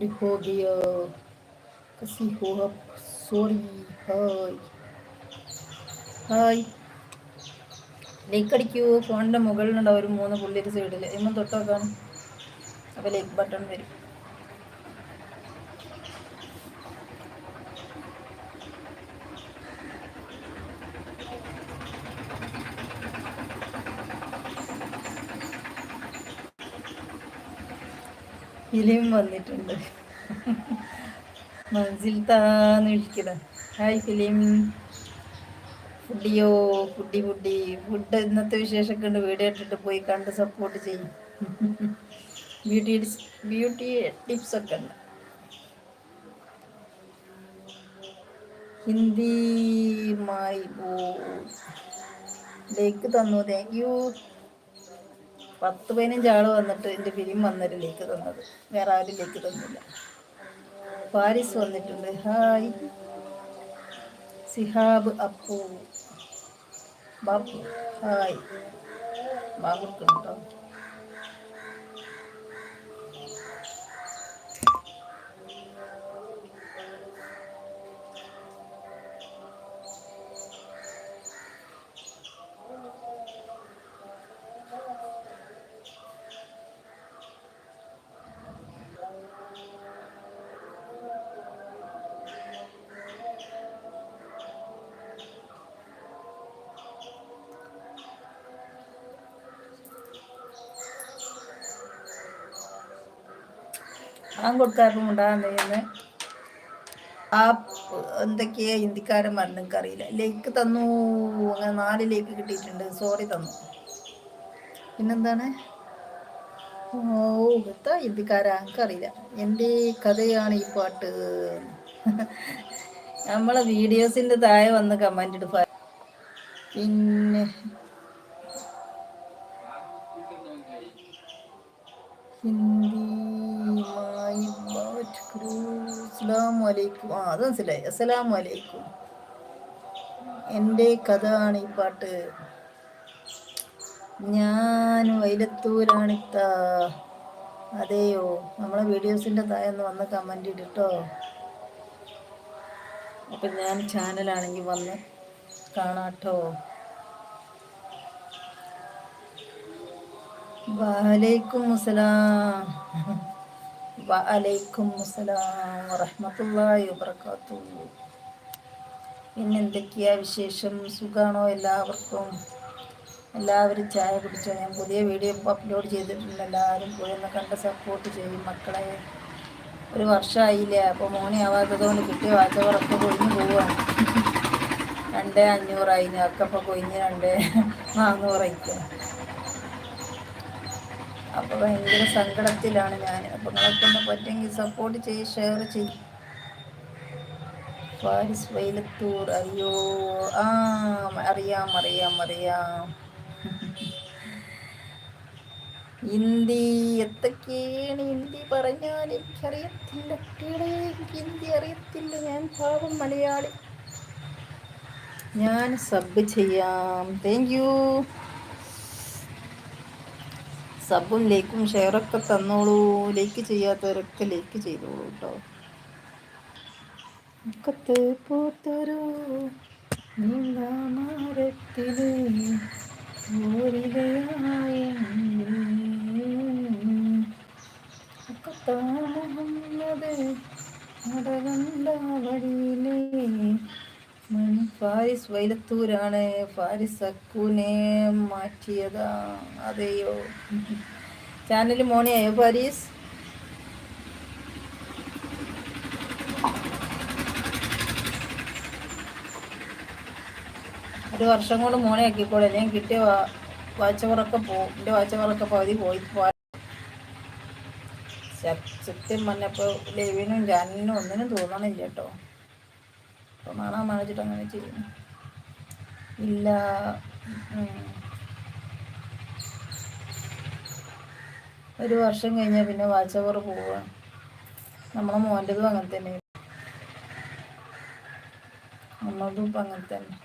हो गया कसी हो सॉरी ഹായ് ഹായ് ലൈക്ക് അടിക്കൂ ഫോണിൻ്റെ മുകളിലുണ്ടാവും ഒരു മൂന്ന് പുള്ളിയൊരു സൈഡിൽ എന്നും തൊട്ടോക്കാൻ അപ്പോൾ ലൈക്ക് ബട്ടൺ വരും ഫിലിം വന്നിട്ടുണ്ട്. മനസ്സിൽ താന്ന് വിളിക്കണം. Hi film. ഫുഡിയോ foodie foodie food ഇന്നത്തെ വിശേഷമൊക്കെ ഉണ്ട്. വീഡിയോ ഇട്ടിട്ട് പോയി കണ്ട് സപ്പോർട്ട് ചെയ്യും. ബ്യൂട്ടി ബ്യൂട്ടി ടിപ്സ് ഒക്കെ ഉണ്ട്. ഹിന്ദി മൈ ബോ ലേക്ക് തന്നു താങ്ക് യു പത്ത് പതിനഞ്ച് ആൾ വന്നിട്ട് എന്റെ ഫിലിം വന്നൊരിലേക്ക് തന്നത്. വേറെ ആരിലേക്ക് തന്നില്ല പാരിസ് വന്നിട്ടുണ്ട്. ഹായ്. സിഹാബ് അപ്പു. ബാബു. ഹായ്. ബാബുക്കുണ്ടോ പണം കൊടുക്കാറും ഉണ്ടാകുന്ന ആ എന്തൊക്കെയാ ഹിന്ദിക്കാരൻ പറഞ്ഞു അറിയില്ല ലേക്ക് തന്നു അങ്ങനെ നാല് ലേക്ക് കിട്ടിയിട്ടുണ്ട്. സോറി തന്നു. പിന്നെന്താണ്? ഓ ഇത്ത ഹിന്ദിക്കാരാ? എനിക്കറിയില്ല. എന്റെ കഥയാണ് ഈ പാട്ട്. നമ്മളെ വീഡിയോസിന്റെ താഴെ വന്ന് കമന്റ് ഇടുക പിന്നെ ഹിന്ദി അസ്സലാമലൈക്കും. ആ അത് മനസ്സിലായി. അസ്സലാമലൈക്കും. എന്റെ കഥ ആണ് ഈ പാട്ട്. ഞാൻ വൈലത്തൂരാണിത്ത. അതെയോ? നമ്മളെ വീഡിയോസിന്റെ താഴെ വന്ന് കമന്റ് ഇട്ടോ അപ്പം ഞാൻ ചാനലാണെങ്കിൽ വന്ന് കാണാട്ടോ. വലൈക്കും അസ്സലാം വലൈക്കും അസ്സലാം വറഹമത്തല്ലാഹി പിന്നെ എന്തൊക്കെയാ വിശേഷം? സുഖാണോ എല്ലാവർക്കും? എല്ലാവരും ചായ കുടിച്ചോ? ഞാൻ പുതിയ വീഡിയോ ഇപ്പോൾ അപ്ലോഡ് ചെയ്തിട്ടുണ്ട്. എല്ലാവരും പോയി ഒന്ന് കണ്ട് സപ്പോർട്ട് ചെയ്യും മക്കളെ. ഒരു വർഷമായില്ലേ അപ്പോൾ മോനെ ആവാത്തത് കൊണ്ട് കിട്ടിയ വാച്ചവറൊക്കെ കൊഴിഞ്ഞ് പോവാണ് രണ്ട് അഞ്ഞൂറായി. ഞങ്ങൾക്കപ്പോൾ കൊഴിഞ്ഞ് രണ്ട് നാന്നൂറായിക്കും അപ്പോൾ ഭയങ്കര സങ്കടത്തിലാണ് ഞാൻ അപ്പോൾ നിങ്ങൾക്കൊന്ന് പറ്റുമെങ്കിൽ സപ്പോർട്ട് ചെയ്ത് ഷെയർ ചെയ്യും. ഫാരിസ് വൈലത്തൂർ അയ്യോ ആ അറിയാം അറിയാം അറിയാം. ഹിന്ദി എത്തൊക്കെയാണ് ഹിന്ദി പറഞ്ഞാൽ എനിക്കറിയത്തില്ല. എനിക്ക് ഹിന്ദി അറിയത്തില്ല. ഞാൻ പാവം മലയാളി. ഞാൻ സബ് ചെയ്യാം. താങ്ക് യു സബും ലൈക്കും ഷെയറൊക്കെ തന്നോളൂ. ലൈക്ക് ചെയ്യാത്തവരൊക്കെ ലൈക്ക് ചെയ്തോളൂ കേട്ടോ മുക്കത്ത് പൂത്തൊരു നീന്താമരത്തിൽ മുഹമ്മദ് നടകണ്ട വഴിയിലേ ഫാരിസ് വൈലത്തൂരാണ്. ഫാരിസ് അക്കൂനെ മാറ്റിയതാ. അതെയോ. ചാനൽ മോണിയായോ ഫാരിസ്? ഒരു വർഷം കൊണ്ട് മോനെ ആക്കിക്കോളെ ഞാൻ കിട്ടിയ വാച്ചവറൊക്കെ പോകും എന്റെ വാച്ചവറൊക്കെ പകുതി പോയി. സത്യം പറഞ്ഞപ്പോൾ ലെവിനും ജാനിനും ഒന്നിനും തോന്നണില്ല കേട്ടോ അപ്പോൾ മാറാൻ മണിച്ചിട്ട് അങ്ങനെ ചെയ്യുന്നു. ഇല്ല. ഒരു വർഷം കഴിഞ്ഞാൽ പിന്നെ വാച്ചവർ പോവുക നമ്മളെ മോന്റെതും അങ്ങനെ തന്നെ നമ്മളതും ഇപ്പം അങ്ങനെ തന്നെ.